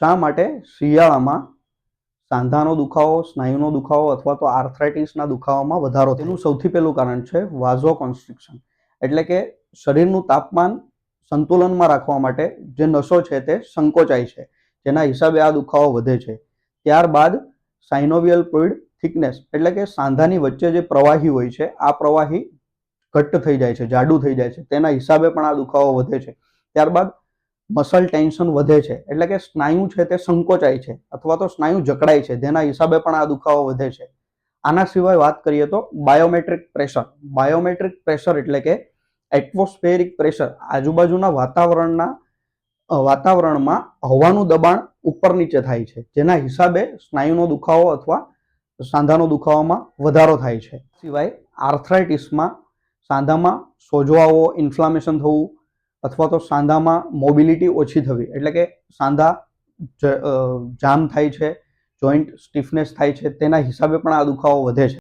શા માટે? શિયાળામાં સાંધાનો દુખાવો, સ્નાયુનો દુખાવો અથવા તો આર્થરાઇટિસના દુખાવામાં વધારો તેનું સૌથી પહેલું કારણ છે વાઝો કોન્સ્ટ્રિક્શન એટલે કે શરીરનું તાપમાન સંતુલનમાં રાખવા માટે જે નસો છે તે સંકોચાય છે. જેના હિસાબે આ દુખાવો વધે છે. ત્યારબાદ સાઇનોવિયલ ફ્લુઇડ થિકનેસ એટલે કે સાંધાની વચ્ચે જે પ્રવાહી હોય છે, આ પ્રવાહી ઘટ્ટ થઈ જાય છે, જાડું થઈ જાય છે. તેના હિસાબે પણ આ દુખાવો વધે છે. ત્યારબાદ મસલ ટેન્શન વધે છે. એટલે કે સ્નાયુ છે તે સંકોચાય છે અથવા તો સ્નાયુ જકડાય છે. જેના હિસાબે પણ આ દુખાવો વધે છે. આના સિવાય વાત કરીએ તો બાયોમેટ્રિક પ્રેશર. બાયોમેટ્રિક પ્રેશર એટલે કે એટમોસ્ફેરિક પ્રેશર. આજુબાજુના વાતાવરણના વાતાવરણમાં હવાનું દબાણ ઉપર નીચે થાય છે. જેના હિસાબે સ્નાયુનો દુખાવો અથવા સાંધાનો દુખાવામાં વધારો થાય છે. સિવાય આર્થરાઇટિસમાં સાંધામાં સોજવાઓ, ઇન્ફ્લામેશન થવું અથવા તો સાંધામાં મોબિલિટી ઓછી થવી. એટલે કે સાંધા જામ થાય છે જોઈન્ટ સ્ટીફનેસ થાય છે, તેના હિસાબે પણ આ દુખાવો વધે છે.